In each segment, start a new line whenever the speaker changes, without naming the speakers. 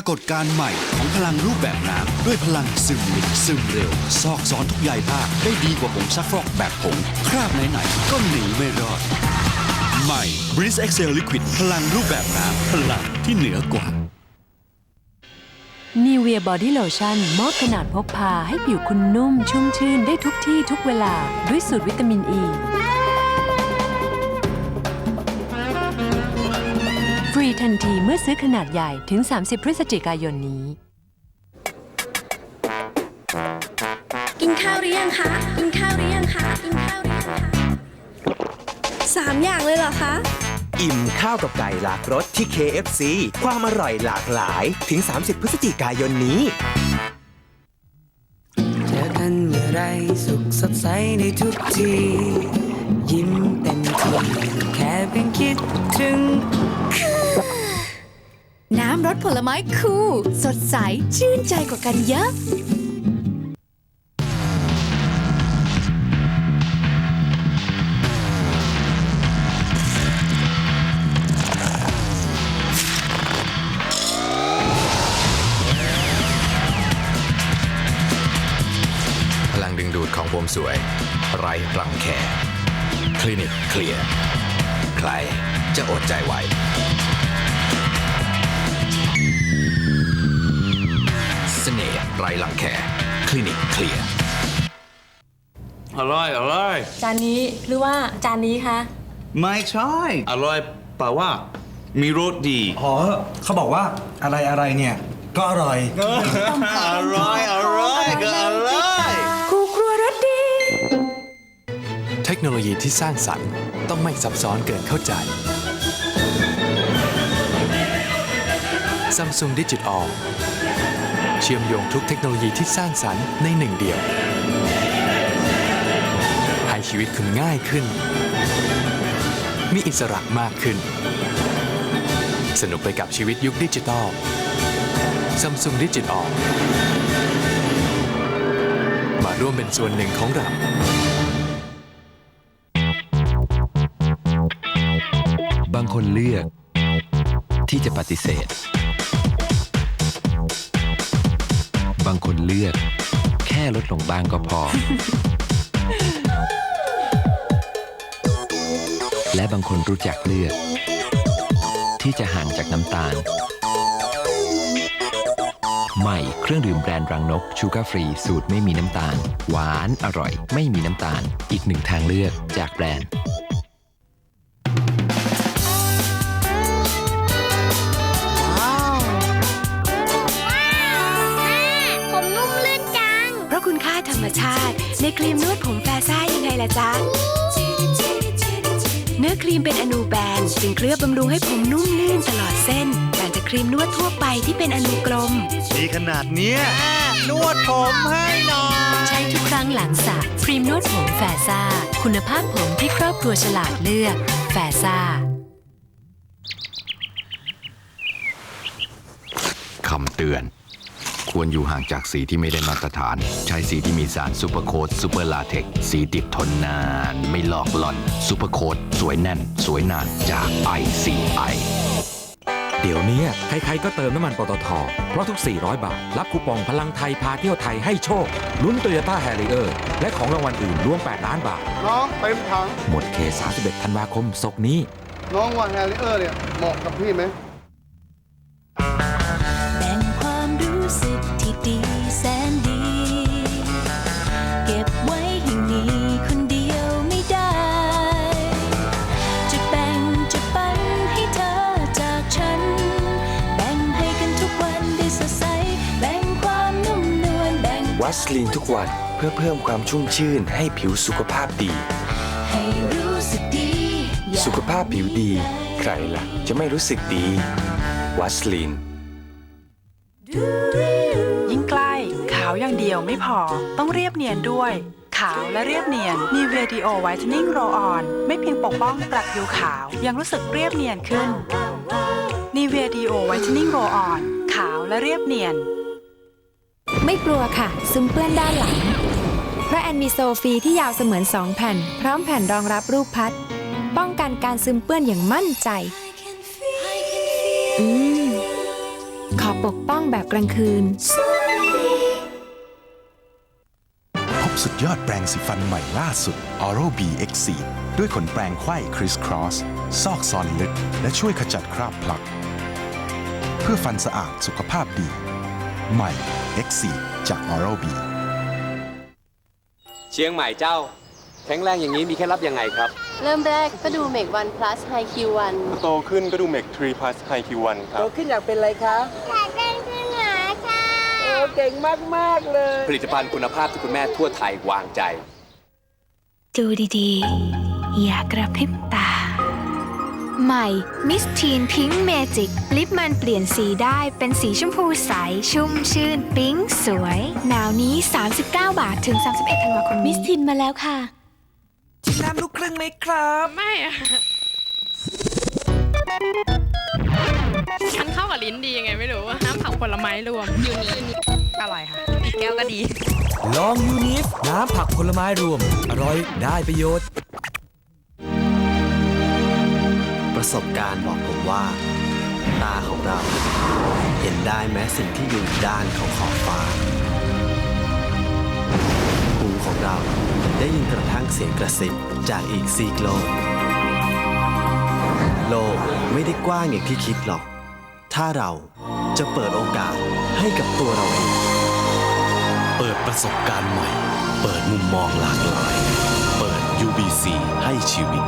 ากฏการณ์ใหม่ของพลังรูปแบบน้ำด้วยพลังซึมลึกซึมเร็ว ซอกซ้อนทุกใยผ้าได้ดีกว่าผงซักฟอกแบบผง คราบไหนๆก็หนีไม่รอด ใหม่ Breeze Excel Liquid พลังรูปแบบน้ำพลังที่เหนือกว่า
n ีเวียบอดี้โลชั่นมอบขนาดพกพาให้ผิวคุณนุ่มชุ่มชื่นได้ทุกที่ทุกเวลาด้วยสูตรวิตามินอ e. ี รีทันทีเมื่อซื้อขนาดใหญ่ถึง 30 พฤศจิกายนนี้
กินข้าวหรือยังคะ กินข้าวหรือยังคะ กินข้าวหรือยังคะสามอย่างเลยเหรอคะ
อิ่มข้าวกับไก่หลากรสที่ KFC ความอร่อยหลากหลายถึง 30 พฤศจิกายนนี้
เจอกันเมื่อไรสุขสดใสในทุกที ยิ้มเต็มที่แค่เพียงคิดถึง
น้ำรสผลไม้คูลสดใส ชื่นใจกว่ากันเยอะ
พลังดึงดูดของบวมสวย ไร้รังแคคลินิกเคลียร์ ใคร จะอดใจไหว เสน่ห์ไร้รังแคคลินิกเคลียร์
อร่อย อร่อย
จานนี้หรือว่าจานนี้คะ
ไม่ใช่ อร่อยแปลว่า มีรสดี
อ๋อเขาบอกว่าอะไรอะไรเนี่ย ก็อร่อย
อร่อย อร่อยก็อร่อย
คูครัวรสดี
เทคโนโลยีที่สร้างสรรค์ ต้องไม่ซับซ้อนเกินเข้าใจ Samsung Digital เชื่อมโยงทุกเทคโนโลยีที่สร้างสรรค์ในหนึ่งเดียว ให้ชีวิตคุณง่ายขึ้น มีอิสระมากขึ้น สนุกไปกับชีวิตยุคดิจิทัล Samsung Digital มาร่วมเป็นส่วนหนึ่งของเรา
ที่จะปฏิเสธ บางคนเลือก แค่ลดลงบ้างก็พอ และบางคนรู้จักเลือก ที่จะห่างจากน้ำตาล ใหม่เครื่องดื่มแบรนด์รังนกชูการ์ฟรีสูตรไม่มีน้ำตาล หวานอร่อย ไม่มีน้ำตาล อีกหนึ่งทางเลือกจากแบรนด์
ในครีมนวดผมแฟซ่ายังไงล่ะจ๊ะ เนื้อครีมเป็นอนูแบนจึงเคลือบบำรุงให้ผมนุ่มลื่นตลอดเส้นต่างจากครีมนวดทั่วไปที่เป็นอนูกลม
ดีขนาดเนี้ยนวดผมให้หน่อย
ใช้ทุกครั้งหลังสระครีมนวดผมแฟซ่า คุณภาพผมที่ครอบครัวฉลาดเลือก แฟซ่า
คำเตือน ควรอยู่ห่างจากสีที่ไม่ได้มาตรฐาน ใช้สีที่มีสารซูเปอร์โคดซูเปอร์ลาเทกสีติดทนนาน ไม่ลอกหล่อนซูเปอร์โคดสวยแน่น สวยนานจาก ICI
เดี๋ยวนี้ใครๆก็เติมน้ำมันปตท เพราะทุก 400 บาท รับคูปองพลังไทยพาเที่ยวไทยให้โชค ลุ้นโตโยต้าแฮร์ริเออร์ และของรางวัลอื่นรวม 8 ล้านบาท
น้องเต็มถัง
หมดเขต31ธันวาคมศกนี้
น้องว่าแฮร์ริเออร์เนี่ยเหมาะกับพี่ไหม
วลแบ่ง
วัสลีนทุกวันเพื่อเพิ่มความชุ่มชื่นให้ผิวสุขภาพดี
ให้รู้สึกดีอยาก
สุขภาพผิวดี ใครล่ะ จะไม่รู้สึกดีวัสลีน
ยิ่งใกล้ขาวอย่างเดียวไม่พอ ต้องเรียบเนียนด้วย ขาวและเรียบเนียนนีเวดีโอไวท์เทนนิ่งโรออน ไม่เพียงปกป้องปรับผิวขาว ยังรู้สึกเรียบเนียนขึ้นนีเวดีโอไวท์เทนนิ่งโรออน ขาวและเรียบเนียน
ไม่กลัวค่ะซึมเปื้อนด้านหลัง พระแอนมีโซฟีที่ยาวเสมือน2แผ่น พร้อมแผ่นรองรับรูปพัด ป้องกันการซึมเปื้อนอย่างมั่นใจ อืม ขอบ
ปกป้องแบบกลางคืน
พบสุดยอดแปรงสีฟันใหม่ล่าสุด Oral-B e x ด้วยขนแปรงไขว้ Criss Cross ซอกซอนลึก และช่วยขจัดคราบพลัก เพื่อฟันสะอาดสุขภาพดี ใหม่ Exceed จาก Oral-B
เชียงใหม่เจ้า แข็งแรงอย่างนี้มีเคล็ดลับยังไงครับ
เริ่มแรกก็ดูเมกวัน plus High Q 1
โตขึ้นก็ดูเมก3 plus High Q1 ครั
โต
บ
ขึ้นอยากเป็นอะไรคะ
อยากเป็นคุณหมอค่ะ
โอ้เก่งมาก ๆ เลย
ผลิตภัณฑ์คุณภาพที่คุณแม่ทั่วไทยวางใจ
ดูดีๆ อย่ากระพริบตา ใหม่มิสทีนพิงค์เมจิกลิปมันเปลี่ยนสีได้เป็นสีชมพูใส ชุ่มชื่น ปิ๊งสวย หนาวนี้ 39 บาทถึง 31ธันวาคมมิสทีนมาแล้วค่ะ
ชิมน้ำลูกครึ่งไหมครับ
ไม่อะมันเข้ากับลิ้นดียังไงไม่รู้อะน้ำผักผลไม้รวมยูนิยูนิอร่อยค่ะอีกแก้วก็ดี
ลองยูนิฟน้ำผักผลไม้รวม อร่อยได้ประโยชน์
ประสบการณ์บอกผมว่า ตาของเรา เห็นได้แม้สิ่งที่อยู่ด้านของขอบฟ้า หูของเราได้ยินกระทั่งเสียงกระซิบจากอีกซีกโลก โลกไม่ได้กว้างอย่างที่คิดหรอก ถ้าเราจะเปิดโอกาสให้กับตัวเราเอง เปิดประสบการณ์ใหม่ เปิดมุมมองหลากหลาย เปิด UBC ให้ชีวิต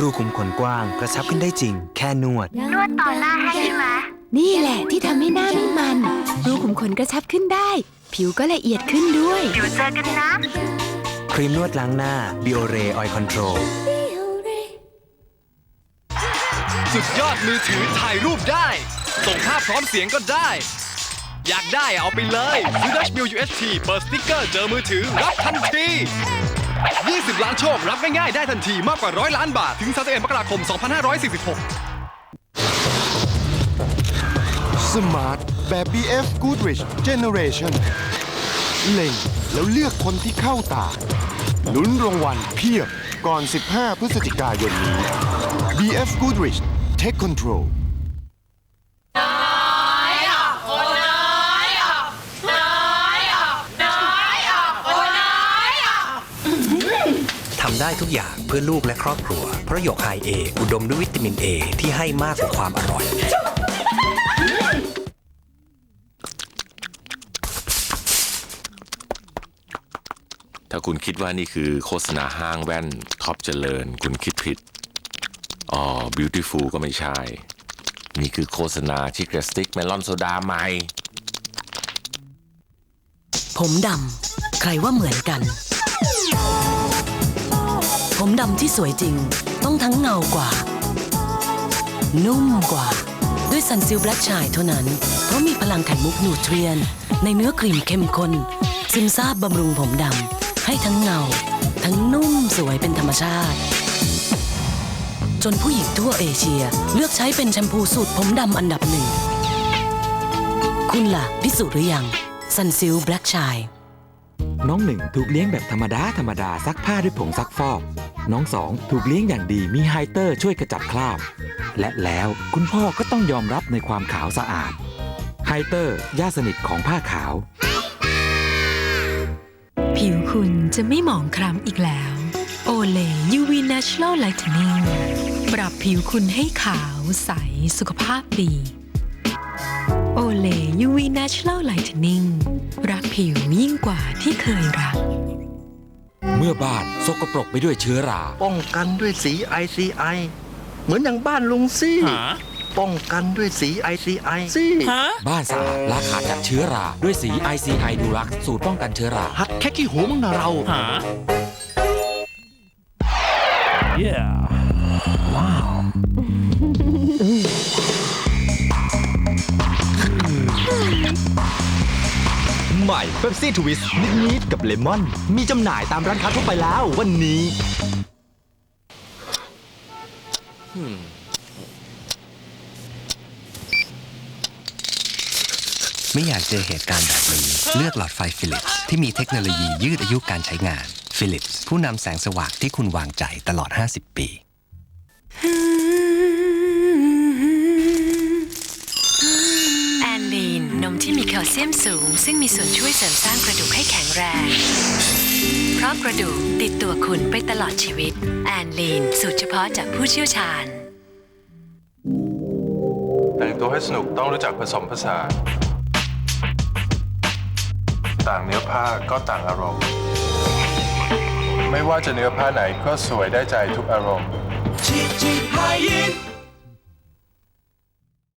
รูขุมขนกว้างกระชับขึ้นได้จริง แค่นวด
นวดต่อหน้าให้ใช่ไหมนี่แหละที่ทำให้หน้าไม่มัน รูขุมขนกระชับขึ้นได้ ผิวก็ละเอียดขึ้นด้วย เดี๋ยวเจอกันนะ
ครีมนวดล้างหน้า Biore Oil Control
สุดยอดมือถือถ่ายรูปได้ ส่งภาพพร้อมเสียงก็ได้ อยากได้เอาไปเลยซื้อ Dutch Mill UST เปิดสติ๊กเกอร์เจอมือถือรับทันที 20 ล้านโชครับง่ายๆได้ทันทีมากกว่าร้อยล้านบาท ถึง31มกราคม 2546
สมาร์ทแบบ BF Goodrich Generation เล็งแล้วเลือกคนที่เข้าตา ลุ้นรางวัลเพียบก่อน 15 พฤศจิกายนนี้ BF Goodrich Take Control
ทำได้ทุกอย่างเพื่อลูกและครอบครัว เพราะหยกไฮเออุดมด้วยวิตามินเอที่ให้มากกว่าความอร่อย
ถ้าคุณคิดว่านี่คือโฆษณาห้างแว่นท็อปเจริญ คุณคิดผิด อ๋อ beautiful ก็ไม่ใช่ นี่คือโฆษณาชิคเกสติกเมลอนโซดาใหม่
ผมดำ ใครว่าเหมือนกัน ผมดำที่สวยจริง ต้องทั้งเงากว่า นุ่มกว่า ด้วยซันซิลแบล็กชายเท่านั้น เพราะมีพลังไข่มุกนูเทรียน ในเนื้อครีมเข้มข้นซึมซาบบำรุงผมดำให้ทั้งเงา ทั้งนุ่มสวยเป็นธรรมชาติ จนผู้หญิงทั่วเอเชียเลือกใช้เป็นแชมพูสูตรผมดำอันดับหนึ่ง คุณล่ะ พิสูจน์หรือยังซันซิลแบล็กชาย
น้องหนึ่งถูกเลี้ยงแบบธรรมดา ธรรมดาซักผ้าด้วยผงซักฟอก น้องสองถูกเลี้ยงอย่างดีมีไฮเตอร์ช่วยขจัดคราบ และแล้วคุณพ่อก็ต้องยอมรับในความขาวสะอาด ไฮเตอร์ย่าสนิทของผ้าขาว
ผิวคุณจะไม่หมองคล้ำอีกแล้วโอเล UV Natural Lightening ปรับผิวคุณให้ขาวใสสุขภาพดีโอเล UV Natural Lightening รักผิวยิ่งกว่าที่เคยรัก
เมื่อบ้านสกปรกไปด้วยเชื้อรา
ป้องกันด้วยสี ICI เหมือนอย่างบ้านลุงซี่ป้องกันด้วยสี ICI ซี่
บ้านสะอาดล้างขาดจากเชื้อราด้วยสี ICI ดูรักสูตรป้องกันเชื้อรา
หัดแค่ขี้หูมั้งนะเรา
Yeah
เ e ปซี่ทวิสนิดนิดกับเลมอน มีจำหน่ายตามร้านค้าทั่วไปแล้ววันนี้
ไม่อยากเจอเหตุการณ์แบบนี้ เลือกหลอดไฟฟิลิปที่มีเทคโนโลยียืดอายุการใช้งาน ฟิลิปผู้นำแสงสว่างที่คุณวางใจตลอด 50 ปี
ที่มีแคลเซียมสูง ซึ่งมีส่วนช่วยเสริมสร้างกระดูกให้แข็งแรง เพราะกระดูกติดตัวคุณไปตลอดชีวิต แอนลีน สูตรเฉพาะจากผู้เชี่ยวชาญ
แต่งตัวให้สนุกต้องรู้จักผสมผสานต่างเนื้อผ้าก็ต่างอารมณ์ ไม่ว่าจะเนื้อผ้าไหนก็สวยได้ใจทุกอารมณ์
ฉีดฉีดไฮ